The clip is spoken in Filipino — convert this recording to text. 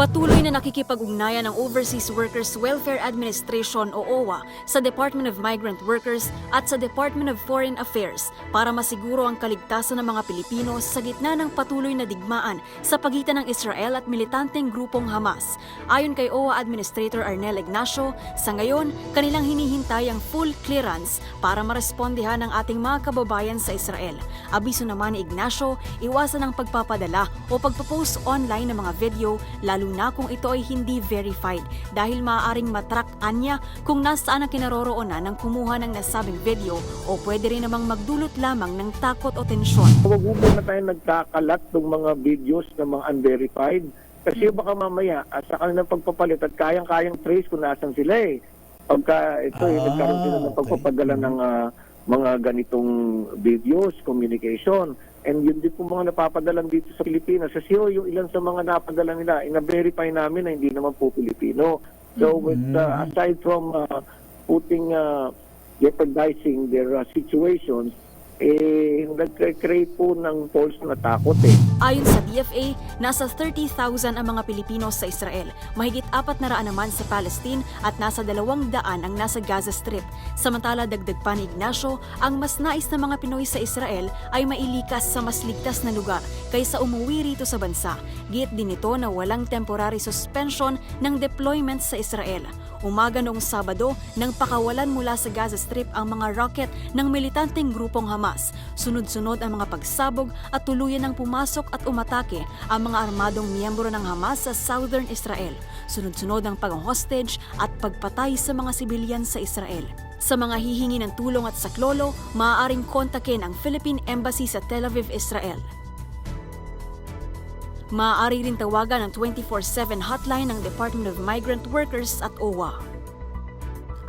Patuloy na nakikipag-ugnayan ng Overseas Workers Welfare Administration o OWA sa Department of Migrant Workers at sa Department of Foreign Affairs para masiguro ang kaligtasan ng mga Pilipino sa gitna ng patuloy na digmaan sa pagitan ng Israel at militanteng grupong Hamas. Ayon kay OWA Administrator Arnel Ignacio, sa ngayon, kanilang hinihintay ang full clearance para marespondehan ng ating mga kababayan sa Israel. Abiso naman ni Ignacio, iwasan ang pagpapadala o pagpapost online ng mga video lalo na kung ito ay hindi verified dahil maaaring matrack anya kung nasaan ang kinaroroonan ng kumuha ng nasabing video o pwede rin namang magdulot lamang ng takot o tensyon. Huwag mo muna tayo nagkakalat ng mga videos na mga unverified. Kasi baka mamaya, ah, sa kanilang pagpapalit at kayang-kayang trace kung nasan sila eh. Pagka ito eh, Ah, nagkaroon sila ng okay. pagpapadala ng ah, mga ganitong videos, communication. And yun din po mga napapadalan dito sa Pilipinas. Kasi oh, yung ilan sa mga napadala nila, ina-verify namin na hindi naman po Pilipino. So with uh, aside from uh, putting uh, jeopardizing their uh, situations, eh, nagkreate po ng false na takot eh. Ayon sa DFA, nasa 30,000 ang mga Pilipino sa Israel, mahigit apat na raan naman sa Palestine at nasa dalawang daan ang nasa Gaza Strip. Samantala dagdag pa ni Ignacio, ang mas nais na mga Pinoy sa Israel ay mailikas sa mas ligtas na lugar kaysa umuwi rito sa bansa. Giit din ito na walang temporary suspension ng deployment sa Israel. Umaga noong Sabado, nang pakawalan mula sa Gaza Strip ang mga rocket ng militanteng grupong Hamas. Sunod-sunod ang mga pagsabog at tuluyan ng pumasok at umatake ang mga armadong miyembro ng Hamas sa southern Israel. Sunod-sunod ang pag-hostage at pagpatay sa mga sibilyan sa Israel. Sa mga hihingi ng tulong at saklolo, maaaring kontakin ang Philippine Embassy sa Tel Aviv, Israel. Maaari rin tawagan ang 24-7 hotline ng Department of Migrant Workers at OWA.